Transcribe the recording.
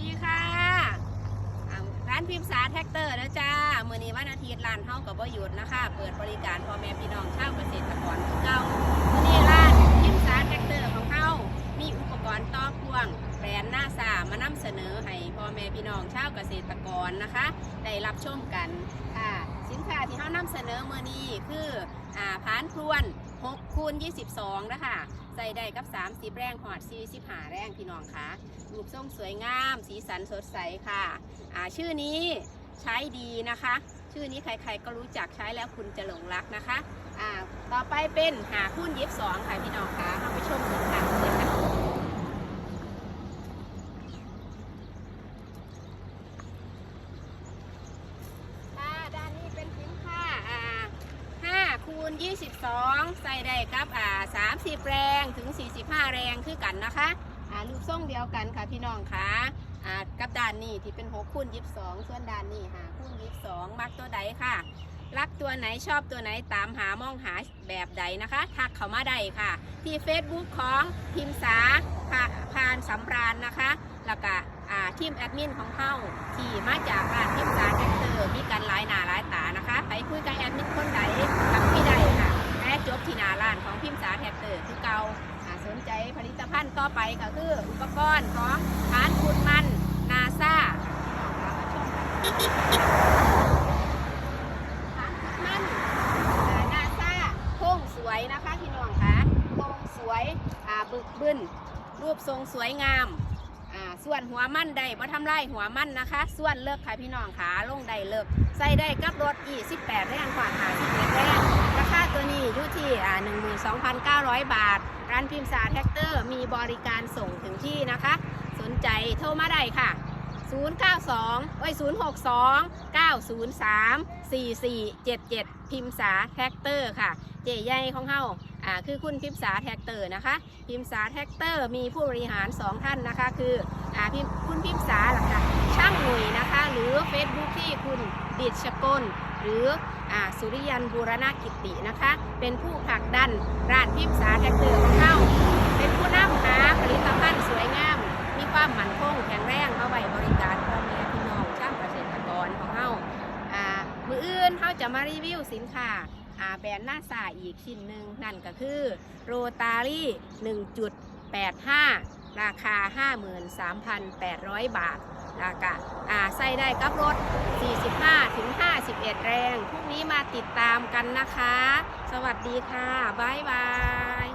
ดีค่ะร้านพิมพ์สาแท็กเตอร์นะจ้ามือนี้วันอาทิตย์ร้านเฮากับบ่หยุดนะคะ เปิดบริการพ่อแม่พี่น้องชาวเกษตรกรทุกเก้ามือนี้ร้านพิมพ์สาแท็กเตอร์ของเฮามีอุปกรณ์ต่อพ่วงแบรนด์หน้าซามานำเสนอให้พ่อแม่พี่น้องชาวเกษตรกรนะคะ ได้รับชมกันค่ะ สินค้าที่เฮานำเสนอมือนี้คืออ่าผานพรวน 6คูณ22นะคะใส่ได้กับ 30 แรงหอด45แรงพี่น้องคะรูปทรงสวยงาม สีสันสดใสค่ะอ่าชื่อนี้ใช้ดีนะคะ ชื่อนี้ใครๆก็รู้จักใช้แล้วคุณจะหลงรักนะคะอ่าต่อไปเป็นหาคู่ยิบสองค่ะพี่น้องคะเราไปชมกันค่ะเลยค่ะค่ะด้านนี้เป็นพิมพ์ผ้าอ่า5คู ณ 22 ใส่ได้กับอ่า30 แรงถึง 45 แรงคือกันนะคะอ่ารูปทรงเดียวกันค่ะพี่น้องค่ะอ่ากับด้านนี้ที่เป็น6คูณยีสองส่วนด้านนี้หาคูณยีสองมักตัวใดค่ะ รักตัวไหนชอบตัวไหนตามหามองหาแบบใดนะคะทักเข้ามาได้ค่ะ ที่ Facebook ของพิมสาพาพานสำราญนะคะ แล้วก็อ่าทีมแอดมินของเฮาที่มาจาก ผลิตภัณฑ์ต่อไปก็คืออุปกรณ์ของฐานขุดมันนาซาฐานขุดมันนาซาโค้งสวยนะคะพี่น้องคะโค้งสวยบึกบึนรูปทรงสวยงามส่วนหัวมันได้บ่ทำลายหัวมันนะคะ ส่วนเลิกค่ะพี่น้องขาลงได้เลิกใส่ได้กับรถ28 2,900 บาท ร้านพิมพ์สาแท็กเตอร์ มีบริการส่งถึงที่นะคะ สนใจโทรมาได้ค่ะ 092เอ้ย062 903 4477 พิมพ์สาแท็กเตอร์ค่ะ เจใหญ่ของเฮาอ่าคือคุณพิมพ์สาแท็กเตอร์นะคะ พิมพ์สาแท็กเตอร์มีผู้บริหาร 2 ท่านนะคะ คืออ่าคุณพิมพ์สาหลักค่ะช่างหนุ่ยนะคะ หรือ ที่คุณดิดชกลหรืออสุริยันบูรณกิตินะคะ เป็นผู้ผลักดันร้านพิมพ์สาแท็กเตอร์ของเฮาเป็นผู้นำหาผลิตภัณฑ์สวยงาม มีความมั่นคงแข็งแรงเข้าไว้บริการพ่อแม่พี่น้องชาวเกษตรกรของเฮาอ่ามืออื่นเขาจะมารีวิวสินค้าอ่าแบรนด์หน้าสาอีกชิ้นหนึ่งนั่นก็คือโรตารี่ 1.85 ราคา 53,800 บาท ราคาอ่าใส่ได้กับรถ 45ถึง51 แรง พรุ่งนี้มาติดตามกันนะคะ สวัสดีค่ะ บ๊ายบาย